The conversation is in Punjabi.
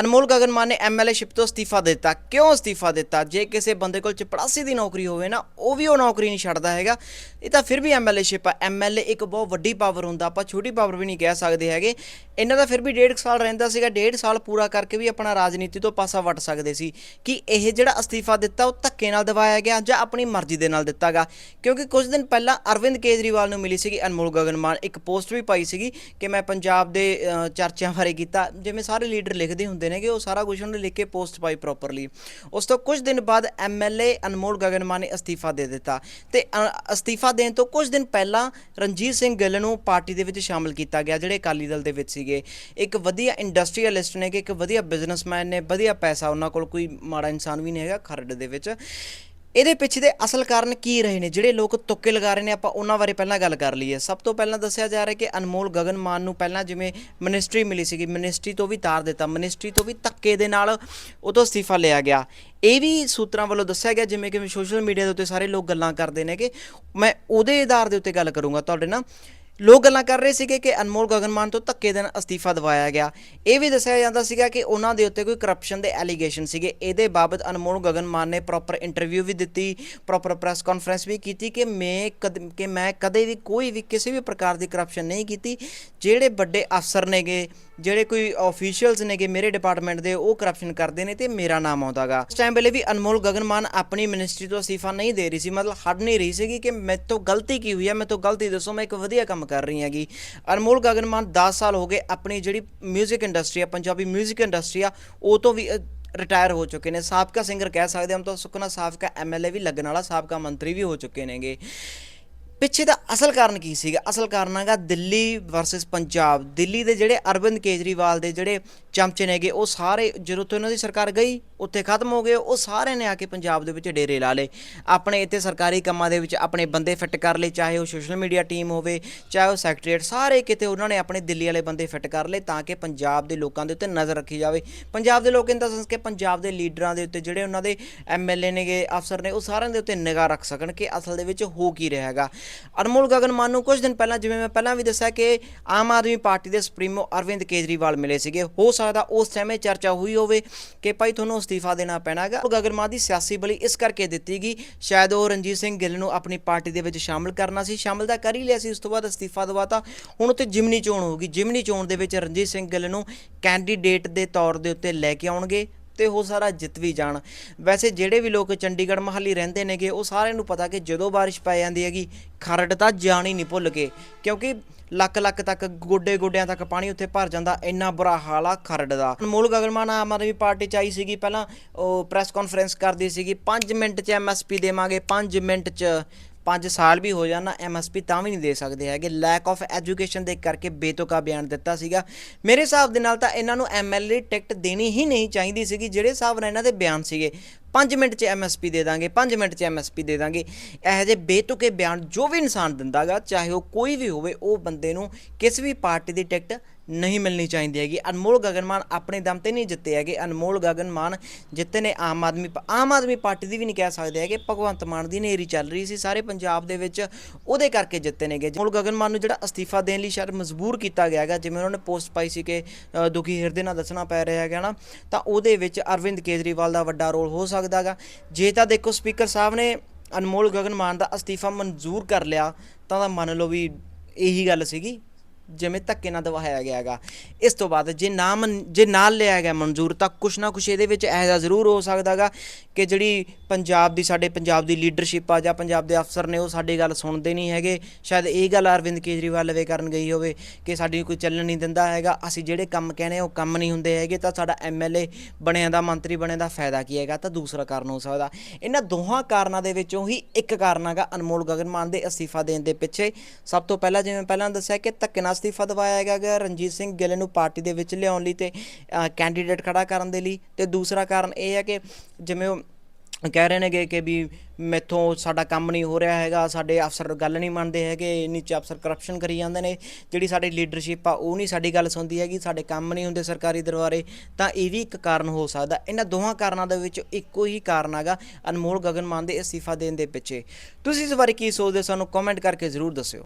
ਅਨਮੋਲ ਗਗਨ ਮਾਨ ਨੇ ਐਮਐਲਏਸ਼ਿਪ ਤੋਂ ਅਸਤੀਫਾ ਦਿੱਤਾ। ਕਿਉਂ ਅਸਤੀਫਾ ਦਿੱਤਾ? ਜੇ ਕਿਸੇ ਬੰਦੇ ਕੋਲ ਚਪੜਾਸੀ ਦੀ ਨੌਕਰੀ ਹੋਵੇ ਨਾ, ਉਹ ਵੀ ਉਹ ਨੌਕਰੀ ਨਹੀਂ ਛੱਡਦਾ ਹੈਗਾ। ਇਹ ਤਾਂ ਫਿਰ ਵੀ ਐਮਐਲਏਸ਼ਿਪ ਆ। ਐਮਐਲਏ ਇੱਕ ਬਹੁਤ ਵੱਡੀ ਪਾਵਰ ਹੁੰਦਾ। ਆਪਾਂ ਛੋਟੀ ਪਾਵਰ ਵੀ ਨਹੀਂ ਕਹਿ ਸਕਦੇ ਹੈਗੇ। ਇਹਨਾਂ ਦਾ ਫਿਰ ਵੀ ਡੇਢ ਕੁ ਸਾਲ ਰਹਿੰਦਾ ਸੀਗਾ। ਡੇਢ ਸਾਲ ਪੂਰਾ ਕਰਕੇ ਵੀ ਆਪਣਾ ਰਾਜਨੀਤੀ ਤੋਂ ਪਾਸਾ ਵੱਟ ਸਕਦੇ ਸੀ। ਕਿ ਇਹ ਜਿਹੜਾ ਅਸਤੀਫਾ ਦਿੱਤਾ, ਉਹ ਧੱਕੇ ਨਾਲ ਦਿਵਾਇਆ ਗਿਆ ਜਾਂ ਆਪਣੀ ਮਰਜ਼ੀ ਦੇ ਨਾਲ ਦਿੱਤਾਗਾ। ਕਿਉਂਕਿ ਕੁਝ ਦਿਨ ਪਹਿਲਾਂ ਅਰਵਿੰਦ ਕੇਜਰੀਵਾਲ ਨੂੰ ਮਿਲੀ ਸੀਗੀ ਅਨਮੋਲ ਗਗਨ ਮਾਨ। ਇੱਕ ਪੋਸਟ ਵੀ ਪਾਈ ਸੀਗੀ ਕਿ ਮੈਂ ਪੰਜਾਬ ਦੇ ਚਰਚਿਆਂ ਬਾਰੇ ਕੀਤਾ। ਜਿਵੇਂ ਸਾਰੇ ਲੀਡਰ ਲਿਖਦੇ ਹੁੰਦੇ ਨੇ ਉਹ ਸਾਰਾ ਕੁਝ ਉਹਨੇ ਲਿਖ ਕੇ ਪੋਸਟ ਪਾਈ ਪ੍ਰੋਪਰਲੀ ਉਸ ਤੋਂ ਕੁਝ ਦਿਨ ਬਾਅਦ ਐਮਐਲਏ ਅਨਮੋਲ ਗਗਨ ਮਾਨ ਨੇ ਅਸਤੀਫਾ ਦੇ ਦਿੱਤਾ। ਤੇ ਅ, ਅਸਤੀਫਾ ਦੇਣ ਤੋਂ ਕੁਝ ਦਿਨ ਪਹਿਲਾਂ ਰਣਜੀਤ ਸਿੰਘ ਗਿੱਲ ਨੂੰ ਪਾਰਟੀ ਦੇ ਵਿੱਚ ਸ਼ਾਮਲ ਕੀਤਾ ਗਿਆ ਜਿਹੜੇ ਅਕਾਲੀ ਦਲ ਦੇ ਵਿੱਚ ਸੀਗੇ। ਇੱਕ ਵਧੀਆ ਇੰਡਸਟਰੀਅਲਿਸਟ ਨੇ ਕਿ ਇੱਕ ਵਧੀਆ ਬਿਜ਼ਨਸਮੈਨ ਨੇ ਵਧੀਆ ਪੈਸਾ ਉਹਨਾਂ ਕੋਲ ਕੋਈ ਮਾੜਾ ਇਨਸਾਨ ਵੀ ਨਹੀਂ ਹੈਗਾ ਖਰੜ ਦੇ ਵਿੱਚ। ਇਹਦੇ ਪਿੱਛੇ ਦੇ ਅਸਲ ਕਾਰਨ ਕੀ ਰਹੇ ਨੇ? ਜਿਹੜੇ ਲੋਕ ਤੁੱਕੇ ਲਗਾ ਰਹੇ ਨੇ, ਆਪਾਂ ਉਹਨਾਂ ਬਾਰੇ ਪਹਿਲਾਂ ਗੱਲ ਕਰ ਲਈਏ। ਸਭ ਤੋਂ ਪਹਿਲਾਂ ਦੱਸਿਆ ਜਾ ਰਿਹਾ ਕਿ ਅਨਮੋਲ ਗਗਨ ਮਾਨ ਨੂੰ ਪਹਿਲਾਂ ਜਿਵੇਂ ਮਿਨਿਸਟਰੀ ਮਿਲੀ ਸੀਗੀ, ਮਿਨਿਸਟਰੀ ਤੋਂ ਵੀ ਤਾਰ ਦਿੱਤਾ, ਮਿਨਿਸਟਰੀ ਤੋਂ ਵੀ ਧੱਕੇ ਦੇ ਨਾਲ ਉਹ ਤੋਂ ਅਸਤੀਫਾ ਲਿਆ ਗਿਆ। ਇਹ ਵੀ ਸੂਤਰਾਂ ਵੱਲੋਂ ਦੱਸਿਆ ਗਿਆ, ਜਿਵੇਂ ਕਿ ਸੋਸ਼ਲ ਮੀਡੀਆ ਦੇ ਉੱਤੇ ਸਾਰੇ ਲੋਕ ਗੱਲਾਂ ਕਰਦੇ ਨੇ ਕਿ ਮੈਂ ਉਹਦੇ ਆਧਾਰ ਦੇ ਉੱਤੇ ਗੱਲ ਕਰੂੰਗਾ ਤੁਹਾਡੇ ਨਾਲ। ਲੋਕ ਗੱਲਾਂ ਕਰ ਰਹੇ ਸੀਗੇ ਕਿ ਅਨਮੋਲ ਗਗਨ ਮਾਨ ਤੋਂ ਧੱਕੇ ਦੇ ਅਸਤੀਫਾ ਦਿਵਾਇਆ ਗਿਆ। ਇਹ ਵੀ ਦੱਸਿਆ ਜਾਂਦਾ ਸੀਗਾ ਕਿ ਉਹਨਾਂ ਦੇ ਉੱਤੇ ਕੋਈ ਕਰਪਸ਼ਨ ਦੇ ਐਲੀਗੇਸ਼ਨ ਸੀਗੇ। ਇਹਦੇ ਬਾਬਤ ਅਨਮੋਲ ਗਗਨ ਮਾਨ ਨੇ ਪ੍ਰੋਪਰ ਇੰਟਰਵਿਊ ਵੀ ਦਿੱਤੀ ਪ੍ਰੋਪਰ ਪ੍ਰੈਸ ਕਾਨਫਰੰਸ ਵੀ ਕੀਤੀ ਕਿ ਮੈਂ ਕਦ, ਕਿ ਮੈਂ ਕਦੇ ਵੀ ਕੋਈ ਵੀ ਕਿਸੇ ਵੀ ਪ੍ਰਕਾਰ ਦੀ ਕਰਪਸ਼ਨ ਨਹੀਂ ਕੀਤੀ। ਜਿਹੜੇ ਵੱਡੇ ਅਫਸਰ ਨੇਗੇ ਜਿਹੜੇ ਕੋਈ ਆਫੀਸ਼ੀਅਲਸ ਨੇਗੇ ਮੇਰੇ ਡਿਪਾਰਟਮੈਂਟ ਦੇ ਉਹ ਕਰਪਸ਼ਨ ਕਰਦੇ ਨੇ ਤੇ ਮੇਰਾ ਨਾਮ ਆਉਂਦਾਗਾ ਉਸ ਟਾਈਮ ਵੇਲੇ ਵੀ ਅਨਮੋਲ ਗਗਨ ਮਾਨ ਆਪਣੀ ਮਿਨਿਸਟਰੀ ਤੋਂ ਅਸਤੀਫਾ ਨਹੀਂ ਦੇ ਰਹੀ ਸੀ ਮਤਲਬ ਹਟ ਨਹੀਂ ਰਹੀ ਸੀਗੀ ਕਿ ਮੇਰੇ ਤੋਂ ਗਲਤੀ ਕੀ ਹੋਈ ਹੈ ਮੇਰੇ ਤੋਂ ਗਲਤੀ ਦੱਸੋ ਮੈਂ ਇੱਕ ਵਧੀਆ ਕੰਮ ਕਰ ਰਹੀ ਹੈਗੀ ਅਨਮੋਲ ਗਗਨ ਮਾਨ 10 ਸਾਲ ਹੋ ਗਏ ਆਪਣੀ ਜਿਹੜੀ 뮤직 ਇੰਡਸਟਰੀ ਆ ਪੰਜਾਬੀ 뮤직 ਇੰਡਸਟਰੀ ਆ ਉਹ ਤੋਂ ਵੀ ਰਿਟਾਇਰ ਹੋ ਚੁੱਕੇ ਨੇ ਸਾਬਕਾ ਸਿੰਗਰ ਕਹਿ ਸਕਦੇ ਹਾਂ ਤਾਂ ਸੁਖਨਾ ਸਾਬਕਾ ਐਮਐਲਏ ਵੀ ਲੱਗਣ ਵਾਲਾ ਸਾਬਕਾ ਮੰਤਰੀ ਵੀ ਹੋ ਚੁੱਕੇ ਨੇਗੇ ਪਿੱਛੇ ਦਾ ਅਸਲ ਕਾਰਨ ਕੀ ਸੀਗਾ? ਅਸਲ ਕਾਰਨ ਹੈਗਾ ਦਿੱਲੀ ਵਰਸਸ ਪੰਜਾਬ। ਦਿੱਲੀ ਦੇ ਜਿਹੜੇ ਅਰਵਿੰਦ ਕੇਜਰੀਵਾਲ ਦੇ ਜਿਹੜੇ ਚਮਚੇ ਨੇਗੇ, ਉਹ ਸਾਰੇ ਜਦੋਂ ਤੋਂ ਉਹਨਾਂ ਦੀ ਸਰਕਾਰ ਗਈ, ਉੱਥੇ ਖਤਮ ਹੋ ਗਏ, ਉਹ ਸਾਰੇ ਨੇ ਆ ਕੇ ਪੰਜਾਬ ਦੇ ਵਿੱਚ ਡੇਰੇ ਲਾ ਲਏ। ਆਪਣੇ ਇੱਥੇ ਸਰਕਾਰੀ ਕੰਮਾਂ ਦੇ ਵਿੱਚ ਆਪਣੇ ਬੰਦੇ ਫਿੱਟ ਕਰ ਲਏ, ਚਾਹੇ ਉਹ ਸੋਸ਼ਲ ਮੀਡੀਆ ਟੀਮ ਹੋਵੇ, ਚਾਹੇ ਉਹ ਸੈਕਟਰੀਏਟ ਸਾਰੇ ਕਿਤੇ ਉਹਨਾਂ ਨੇ ਆਪਣੇ ਦਿੱਲੀ ਵਾਲੇ ਬੰਦੇ ਫਿੱਟ ਕਰ ਲਏ ਤਾਂ ਕਿ ਪੰਜਾਬ ਦੇ ਲੋਕਾਂ ਦੇ ਉੱਤੇ ਨਜ਼ਰ ਰੱਖੀ ਜਾਵੇ। ਪੰਜਾਬ ਦੇ ਲੋਕ ਇਨ ਦਾ ਸੈਂਸ ਕਿ ਪੰਜਾਬ ਦੇ ਲੀਡਰਾਂ ਦੇ ਉੱਤੇ ਜਿਹੜੇ ਉਹਨਾਂ ਦੇ ਐਮਐਲਏ ਨੇਗੇ, ਅਫਸਰ ਨੇ, ਉਹ ਸਾਰਿਆਂ ਦੇ ਉੱਤੇ ਨਿਗਾਹ ਰੱਖ ਸਕਣ ਕਿ ਅਸਲ ਦੇ ਵਿੱਚ ਹੋ ਕੀ ਰਿਹਾ ਹੈਗਾ। ਅਨਮੋਲ ਗਗਨ ਮਾਨ ਨੂੰ ਕੁਝ ਦਿਨ ਪਹਿਲਾਂ, ਜਿਵੇਂ ਮੈਂ ਪਹਿਲਾਂ ਵੀ ਦੱਸਿਆ ਕਿ ਆਮ ਆਦਮੀ ਪਾਰਟੀ ਦੇ ਸੁਪਰੀਮੋ ਅਰਵਿੰਦ ਕੇਜਰੀਵਾਲ ਮਿਲੇ ਸੀਗੇ। ਹੋ ਸਕਦਾ ਉਸ ਸਮੇਂ ਚਰਚਾ ਹੋਈ ਹੋਵੇ ਕਿ ਭਾਈ ਤੁਹਾਨੂੰ ਅਸਤੀਫਾ ਦੇਣਾ ਪੈਣਾ ਹੈਗਾ ਗਗਨ ਮਾਨ ਦੀ ਸਿਆਸੀ ਬਲੀ ਇਸ ਕਰਕੇ ਦਿੱਤੀ ਗਈ, ਸ਼ਾਇਦ ਉਹ ਰਣਜੀਤ ਸਿੰਘ ਗਿੱਲ ਨੂੰ ਆਪਣੀ ਪਾਰਟੀ ਦੇ ਵਿੱਚ ਸ਼ਾਮਲ ਕਰਨਾ ਸੀ, ਸ਼ਾਮਲ ਤਾਂ ਕਰ ਹੀ ਲਿਆ ਸੀ, ਉਸ ਤੋਂ ਬਾਅਦ ਅਸਤੀਫਾ ਦਵਾਤਾ। ਹੁਣ ਉੱਤੇ ਜਿਮਨੀ ਚੋਣ ਹੋਊਗੀ। ਜਿਮਨੀ ਚੋਣ ਦੇ ਵਿੱਚ ਰਣਜੀਤ ਸਿੰਘ ਗਿੱਲ ਨੂੰ ਕੈਂਡੀਡੇਟ ਦੇ ਤੌਰ ਦੇ ਉੱਤੇ ਲੈ ਕੇ ਆਉਣਗੇ। ਤੇ ਉਹ ਸਾਰਾ ਜਿੱਤ ਵੀ ਜਾਣ। ਵੈਸੇ ਜਿਹੜੇ ਵੀ ਲੋਕ ਚੰਡੀਗੜ੍ਹ ਮਹੱਲੀ ਰਹਿੰਦੇ ਨੇਗੇ, ਉਹ ਸਾਰਿਆਂ ਨੂੰ ਪਤਾ ਕਿ ਜਦੋਂ ਬਾਰਿਸ਼ ਪੈ ਜਾਂਦੀ ਹੈਗੀ, ਖਰੜ ਤਾਂ ਜਾਣ ਹੀ ਨਹੀਂ ਭੁੱਲ ਕੇ ਕਿਉਂਕਿ ਲੱਕ ਲੱਕ ਤੱਕ, ਗੋਡੇ ਗੋਡਿਆਂ ਤੱਕ ਪਾਣੀ ਉੱਥੇ ਭਰ ਜਾਂਦਾ, ਇੰਨਾ ਬੁਰਾ ਹਾਲ ਆ ਖਰੜ ਦਾ। ਅਨਮੋਲ ਗਗਨਮਾਨ ਆਮ ਆਦਮੀ ਪਾਰਟੀ ਚ ਆਈ ਸੀਗੀ ਪਹਿਲਾਂ, ਉਹ ਪ੍ਰੈਸ ਕਾਨਫਰੰਸ ਕਰਦੀ ਸੀਗੀ। 5 ਮਿੰਟ ਚ ਐਮਐਸਪੀ ਦੇਵਾਂਗੇ 5 ਮਿੰਟ ਚ 5 ਸਾਲ ਵੀ ਹੋ ਜਾਣਾ ਐਮਐਸਪੀ ਤਾਂ ਵੀ ਨਹੀਂ ਦੇ ਸਕਦੇ ਹੈਗੇ। ਲੈਕ ਆਫ ਐਜੂਕੇਸ਼ਨ ਦੇ ਕਰਕੇ ਬੇਤੁਕਾ ਬਿਆਨ ਦਿੱਤਾ ਸੀਗਾ। ਮੇਰੇ ਹਿਸਾਬ ਦੇ ਨਾਲ ਤਾਂ ਇਹਨਾਂ ਨੂੰ ਐਮਐਲਏ ਟਿਕਟ ਦੇਣੀ ਹੀ ਨਹੀਂ ਚਾਹੀਦੀ ਸੀਗੀ, ਜਿਹੜੇ ਹਿਸਾਬ ਨਾਲ ਇਹਨਾਂ ਦੇ ਬਿਆਨ ਸੀਗੇ। 5 ਮਿੰਟ 'ਚ ਐਮਐਸਪੀ ਦੇ ਦਾਂਗੇ 5 ਮਿੰਟ 'ਚ ਐਮਐਸਪੀ ਦੇ ਦਾਂਗੇ। ਇਹੋ ਜਿਹੇ ਬੇਤੁਕੇ ਬਿਆਨ ਜੋ ਵੀ ਇਨਸਾਨ ਦਿੰਦਾਗਾ ਚਾਹੇ ਉਹ ਕੋਈ ਵੀ ਹੋਵੇ, ਉਹ ਬੰਦੇ ਨੂੰ ਕਿਸ ਵੀ ਪਾਰਟੀ ਦੀ ਟਿਕਟ ਨਹੀਂ ਮਿਲਣੀ ਚਾਹੀਦੀ ਹੈਗੀ। ਅਨਮੋਲ ਗਗਨਮਾਨ ਆਪਣੇ ਦਮ ਤੇ ਨਹੀਂ ਜਿੱਤੇ ਹੈਗੇ। ਅਨਮੋਲ ਗਗਨਮਾਨ ਜਿੱਤੇ ਨੇ ਆਮ ਆਦਮੀ ਆਮ ਆਦਮੀ ਪਾਰਟੀ ਦੀ ਵੀ ਨਹੀਂ ਕਹਿ ਸਕਦੇ ਹੈਗੇ। ਭਗਵੰਤ ਮਾਨ ਦੀ ਨੇਰੀ ਚੱਲ ਰਹੀ ਸੀ। ਸਾਰੇ ਪੰਜਾਬ ਦੇ ਵਿੱਚ ਉਹਦੇ ਕਰਕੇ ਜਿੱਤੇ ਨੇਗੇ। ਅਨਮੋਲ ਗਗਨਮਾਨ ਨੂੰ ਜਿਹੜਾ ਅਸਤੀਫਾ ਦੇਣ ਲਈ ਸ਼ਾਇਦ ਮਜਬੂਰ ਕੀਤਾ ਗਿਆ ਹੈਗਾ, ਜਿਵੇਂ ਉਹਨਾਂ ਨੇ ਪੋਸਟ ਪਾਈ ਸੀ ਕਿ ਦੁਖੀ ਹਿਰਦੇ ਨਾਲ ਦੱਸਣਾ ਪੈ ਰਿਹਾ ਹੈਗਾ ਨਾ, ਤਾਂ ਉਹਦੇ ਵਿੱਚ ਅਰਵਿੰਦ ਕੇਜਰੀਵਾਲ ਦਾ ਵੱਡਾ ਰੋਲ ਹੋ ਸਕਦਾ ਹੈਗਾ। ਜੇ ਤਾਂ ਦੇਖੋ, ਸਪੀਕਰ ਸਾਹਿਬ ਨੇ ਅਨਮੋਲ ਗਗਨ ਮਾਨ ਦਾ ਅਸਤੀਫਾ ਮਨਜ਼ੂਰ ਕਰ ਲਿਆ, ਤਾਂ ਤਾਂ ਮੰਨ ਲਓ ਵੀ ਇਹੀ ਗੱਲ ਸੀਗੀ। ਜਿਵੇਂ ਧੱਕੇ ਨਾਲ ਦਵਾਇਆ ਗਿਆ ਹੈਗਾ। ਇਸ ਤੋਂ ਬਾਅਦ ਜੇ ਨਾ ਮਨ- ਜੇ ਨਾਲ ਲਿਆ ਗਿਆ ਮਨਜ਼ੂਰ, ਤਾਂ ਕੁਛ ਨਾ ਕੁਛ ਇਹਦੇ ਵਿੱਚ ਇਹੋ ਜਿਹਾ ਜ਼ਰੂਰ ਹੋ ਸਕਦਾਗਾ ਕਿ ਜਿਹੜੀ ਪੰਜਾਬ ਦੀ, ਸਾਡੇ ਪੰਜਾਬ ਦੀ ਲੀਡਰਸ਼ਿਪ ਆ ਜਾਂ ਪੰਜਾਬ ਦੇ ਅਫਸਰ ਨੇ ਉਹ ਸਾਡੀ ਗੱਲ ਸੁਣਦੇ ਨਹੀਂ ਹੈਗੇ। ਸ਼ਾਇਦ ਇਹ ਗੱਲ ਅਰਵਿੰਦ ਕੇਜਰੀਵਾਲ ਲਵੇ ਕਰਨ ਗਈ ਹੋਵੇ ਕਿ ਸਾਡੀ ਕੋਈ ਚੱਲਣ ਨਹੀਂ ਦਿੰਦਾ ਹੈਗਾ। ਅਸੀਂ ਜਿਹੜੇ ਕੰਮ ਕਹਿੰਦੇ ਉਹ ਕੰਮ ਨਹੀਂ ਹੁੰਦੇ ਹੈਗੇ, ਤਾਂ ਸਾਡਾ ਐਮਐਲਏ ਬਣਿਆ ਦਾ, ਮੰਤਰੀ ਬਣਿਆ ਦਾ ਫਾਇਦਾ ਕੀ ਹੈਗਾ? ਤਾਂ ਦੂਸਰਾ ਕਾਰਨ ਹੋ ਸਕਦਾ। ਇਹਨਾਂ ਦੋਹਾਂ ਕਾਰਨਾਂ ਦੇ ਵਿੱਚੋਂ ਹੀ ਇੱਕ ਕਾਰਨ ਹੈਗਾ ਅਨਮੋਲ ਗਗਨ ਮਾਨ ਦੇ ਅਸਤੀਫਾ ਦੇਣ ਦੇ ਪਿੱਛੇ। ਸਭ ਤੋਂ ਪਹਿਲਾਂ ਜਿਵੇਂ ਪਹਿਲਾਂ ਦੱਸਿਆ ਕਿ ਧੱਕੇ ਨਾਲ ਅਸਤੀਫਾ ਦਵਾਇਆ ਹੈਗਾ ਗਾ ਰਣਜੀਤ ਸਿੰਘ ਗਿੱਲ ਨੂੰ ਪਾਰਟੀ ਦੇ ਵਿੱਚ ਲਿਆਉਣ ਲਈ ਤੇ ਕੈਂਡੀਡੇਟ ਖੜਾ ਕਰਨ ਦੇ ਲਈ। ਤੇ ਦੂਸਰਾ ਕਾਰਨ ਇਹ ਹੈ ਕਿ ਜਿਵੇਂ ਉਹ ਕਹਿ ਰਹੇ ਨੇਗੇ ਕਿ ਵੀ ਮੈਥੋਂ ਸਾਡਾ ਕੰਮ ਨਹੀਂ ਹੋ ਰਿਹਾ ਹੈਗਾ, ਸਾਡੇ ਅਫਸਰ ਗੱਲ ਨਹੀਂ ਮੰਨਦੇ ਹੈਗੇ ਨੀਚੇ ਅਫਸਰ ਕਰਪਸ਼ਨ ਕਰੀ ਜਾਂਦੇ ਨੇ। ਜਿਹੜੀ ਸਾਡੀ ਲੀਡਰਸ਼ਿਪ ਆ, ਉਹ ਨਹੀਂ ਸਾਡੀ ਗੱਲ ਸੁਣਦੀ ਹੈਗੀ, ਸਾਡੇ ਕੰਮ ਨਹੀਂ ਹੁੰਦੇ ਸਰਕਾਰੀ ਦਰਬਾਰੇ। ਤਾਂ ਇਹ ਵੀ ਇੱਕ ਕਾਰਨ ਹੋ ਸਕਦਾ। ਇਹਨਾਂ ਦੋਹਾਂ ਕਾਰਨਾਂ ਦੇ ਵਿੱਚ ਇੱਕੋ ਹੀ ਕਾਰਨ ਹੈਗਾ, ਅਨਮੋਲ ਗਗਨ ਮਾਨ ਦੇ ਅਸਤੀਫਾ ਦੇਣ ਦੇ ਪਿੱਛੇ। ਤੁਸੀਂ ਇਸ ਬਾਰੇ ਕੀ ਸੋਚਦੇ ਹੋ? ਸਾਨੂੰ ਕਮੈਂਟ ਕਰਕੇ ਜ਼ਰੂਰ ਦੱਸਿਓ।